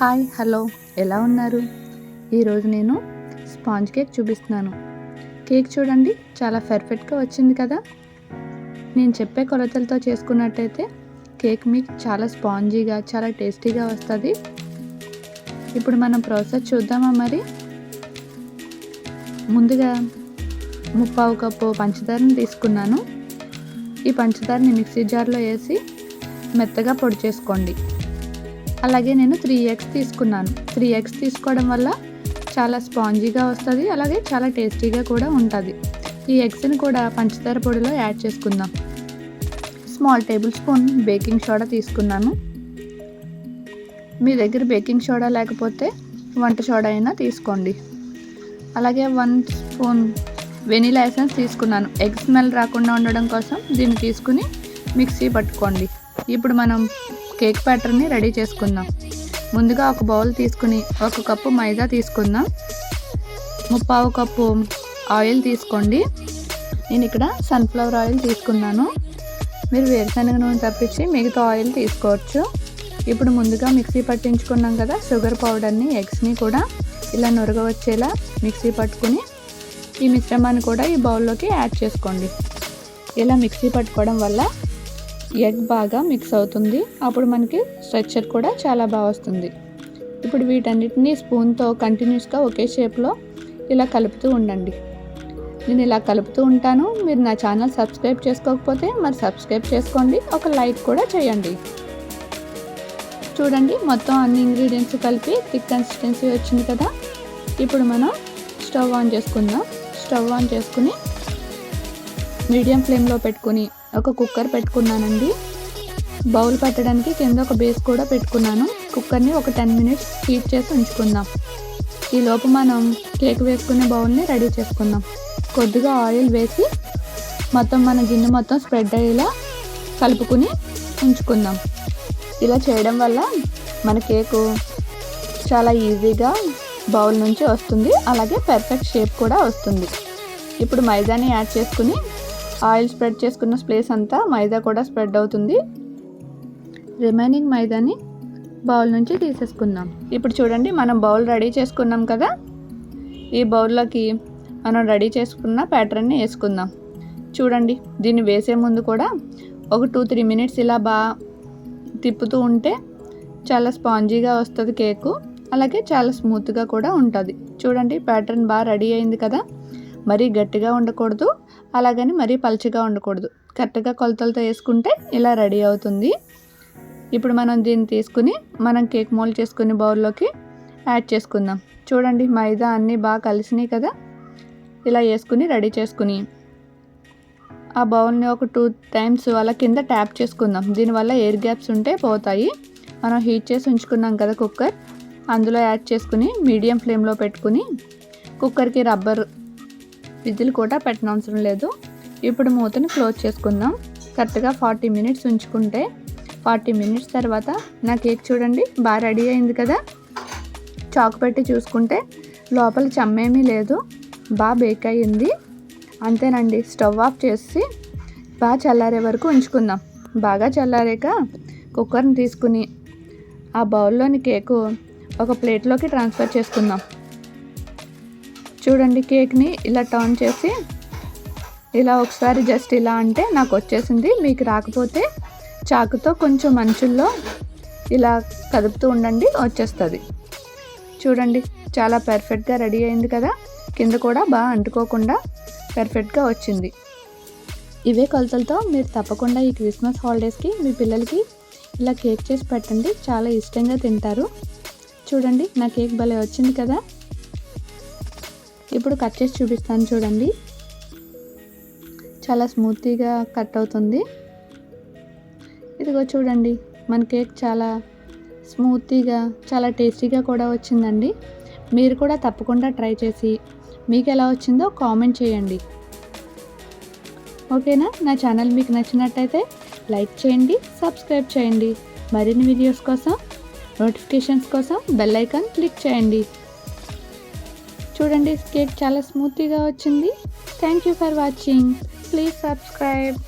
Hi hello. ఎలా ఉన్నారు? ఈరోజు నేను స్పాంజ్ కేక్ చూపిస్తున్నాను. కేక్ చూడండి చాలా పర్ఫెక్ట్గా వచ్చింది కదా? నేను చెప్పే కొలతలతో చేసుకున్నట్టయితే కేక్ మీకు చాలా స్పాంజీగా చాలా టేస్టీగా వస్తుంది. ఇప్పుడు మనం ప్రాసెస్ చూద్దామా మరి? ముందుగా ముప్పావు కప్పు పంచదారని తీసుకున్నాను. ఈ పంచదారని మిక్సీ జార్లో వేసి మెత్తగా పొడి చేసుకోండి. అలాగే నేను త్రీ ఎగ్స్ తీసుకున్నాను. త్రీ ఎగ్స్ తీసుకోవడం వల్ల చాలా స్పాంజీగా వస్తుంది అలాగే చాలా టేస్టీగా కూడా ఉంటుంది. ఈ ఎగ్స్ని కూడా పంచదార పొడిలో యాడ్ చేసుకుందాం. Small tablespoon baking soda తీసుకున్నాను. మీ దగ్గర బేకింగ్ సోడా లేకపోతే వంట సోడా అయినా తీసుకోండి. అలాగే వన్ స్పూన్ వెనీలా ఎసెన్స్ తీసుకున్నాను. ఎగ్ స్మెల్ రాకుండా ఉండడం కోసం దీన్ని తీసుకుని మిక్సీ పట్టుకోండి. ఇప్పుడు మనం కేక్ బ్యాటర్ని రెడీ చేసుకుందాం. ముందుగా ఒక బౌల్ తీసుకుని ఒక కప్పు మైదా తీసుకుందాం. ముప్పావు కప్పు ఆయిల్ తీసుకోండి. నేను ఇక్కడ సన్ఫ్లవర్ ఆయిల్ తీసుకున్నాను. మీరు వేరుశనగ నూనె తప్పించి మిగతా ఆయిల్ తీసుకోవచ్చు. ఇప్పుడు ముందుగా మిక్సీ పట్టించుకున్నాం కదా షుగర్ పౌడర్ని ఎగ్స్ని కూడా ఇలా నురగ వచ్చేలా మిక్సీ పట్టుకుని ఈ మిశ్రమాన్ని కూడా ఈ బౌల్లోకి యాడ్ చేసుకోండి. ఇలా మిక్సీ పట్టుకోవడం వల్ల ఎగ్ బాగా మిక్స్ అవుతుంది. అప్పుడు మనకి స్ట్రక్చర్ కూడా చాలా బాగా వస్తుంది. ఇప్పుడు వీటన్నిటిని స్పూన్తో కంటిన్యూస్గా ఒకే షేప్లో ఇలా కలుపుతూ ఉండండి. నేను ఇలా కలుపుతూ ఉంటాను. మీరు నా ఛానల్ సబ్స్క్రైబ్ చేసుకోకపోతే మరి సబ్స్క్రైబ్ చేసుకోండి. ఒక లైక్ కూడా చేయండి. చూడండి మొత్తం అన్ని ఇంగ్రీడియంట్స్ కలిపి థిక్ కన్సిస్టెన్సీ వచ్చింది కదా. ఇప్పుడు మనం స్టవ్ ఆన్ చేసుకుందాం. స్టవ్ ఆన్ చేసుకుని మీడియం ఫ్లేమ్లో పెట్టుకుని ఒక కుక్కర్ పెట్టుకున్నానండి. బౌల్ పెట్టడానికి కింద ఒక బేస్ కూడా పెట్టుకున్నాను. కుక్కర్ని ఒక టెన్ మినిట్స్ హీట్ చేసి ఉంచుకుందాం. ఈ లోపు మనం కేక్ వేసుకునే బౌల్ని రెడీ చేసుకుందాం. కొద్దిగా ఆయిల్ వేసి మొత్తం మన గిన్నె మొత్తం స్ప్రెడ్ అయ్యేలా కలుపుకుని ఉంచుకుందాం. ఇలా చేయడం వల్ల మన కేకు చాలా ఈజీగా బౌల్ నుంచి వస్తుంది. అలాగే పర్ఫెక్ట్ షేప్ కూడా వస్తుంది. ఇప్పుడు మైదాని యాడ్ చేసుకుని ఆయిల్ స్ప్రెడ్ చేసుకున్న ప్లేస్ అంతా మైదా కూడా స్ప్రెడ్ అవుతుంది. రిమైనింగ్ మైదాని బౌల్ నుంచి తీసేసుకుందాం. ఇప్పుడు చూడండి మనం బౌల్ రెడీ చేసుకున్నాం కదా. ఈ బౌల్లోకి మనం రెడీ చేసుకున్న ప్యాటర్న్ని వేసుకుందాం. చూడండి దీన్ని వేసే ముందు కూడా ఒక టూ త్రీ మినిట్స్ ఇలా బాగా తిప్పుతూ ఉంటే చాలా స్పాంజీగా వస్తుంది కేకు. అలాగే చాలా స్మూత్గా కూడా ఉంటుంది. చూడండి ప్యాటర్న్ బాగా రెడీ అయింది కదా. మరీ గట్టిగా ఉండకూడదు అలాగని మరీ పలుచగా ఉండకూడదు. కరెక్ట్గా కొలతలతో వేసుకుంటే ఇలా రెడీ అవుతుంది. ఇప్పుడు మనం దీన్ని తీసుకుని మనం కేక్ మోల్డ్ చేసుకుని బౌల్లోకి యాడ్ చేసుకుందాం. చూడండి మైదా అన్నీ బాగా కలిసినాయి కదా? ఇలా వేసుకుని రెడీ చేసుకుని ఆ బౌల్ని ఒక టూ టైమ్స్ అలా కింద ట్యాప్ చేసుకుందాం. దీనివల్ల ఎయిర్ గ్యాప్స్ ఉంటే పోతాయి. మనం హీట్ చేసి ఉంచుకున్నాం కదా కుక్కర్ అందులో యాడ్ చేసుకుని మీడియం ఫ్లేమ్లో పెట్టుకుని కుక్కర్కి రబ్బర్ విజిల్ కూడా పెట్టనవసరం లేదు. ఇప్పుడు మూతని క్లోజ్ చేసుకుందాం. కరెక్ట్గా ఫార్టీ మినిట్స్ ఉంచుకుంటే ఫార్టీ మినిట్స్ తర్వాత నా కేక్ చూడండి బాగా రెడీ అయింది కదా. చాకు పెట్టి చూసుకుంటే లోపల చెమ్మేమీ లేదు బాగా బేక్ అయ్యింది. అంతేనండి స్టవ్ ఆఫ్ చేసి బాగా చల్లారే వరకు ఉంచుకుందాం. బాగా చల్లారాక కుక్కర్ని తీసుకుని ఆ బౌల్లోని కేకు ఒక ప్లేట్లోకి ట్రాన్స్ఫర్ చేసుకుందాం. చూడండి కేక్ని ఇలా టర్న్ చేసి ఇలా ఒకసారి జస్ట్ ఇలా అంటే నాకు వచ్చేసింది. మీకు రాకపోతే చాకుతో కొంచెం అంచుల్లో ఇలా కదుపుతూ ఉండండి వచ్చేస్తుంది. చూడండి చాలా పర్ఫెక్ట్గా రెడీ అయింది కదా. కింద కూడా బాగా అంటుకోకుండా పర్ఫెక్ట్గా వచ్చింది. ఇవే కొలతలతో మీరు తప్పకుండా ఈ క్రిస్మస్ హాలిడేస్కి మీ పిల్లలకి ఇలా కేక్ చేసి పెట్టండి. చాలా ఇష్టంగా తింటారు. చూడండి నా కేక్ భలే వచ్చింది కదా. ఇప్పుడు కట్ చేసి చూపిస్తాను చూడండి. చాలా స్మూత్గా కట్ అవుతుంది. ఇదిగో చూడండి మన కేక్ చాలా స్మూత్గా చాలా టేస్టీగా కూడా వచ్చిందండి. మీరు కూడా తప్పకుండా ట్రై చేసి మీకు ఎలా వచ్చిందో కామెంట్ చేయండి. ఓకేనా? నా ఛానల్ మీకు నచ్చినట్టయితే లైక్ చేయండి సబ్స్క్రైబ్ చేయండి. మరిన్ని వీడియోస్ కోసం నోటిఫికేషన్స్ కోసం బెల్ ఐకాన్ క్లిక్ చేయండి. చూడండి కేక్ చాలా స్మూత్గా వచ్చింది. Thank you for watching please subscribe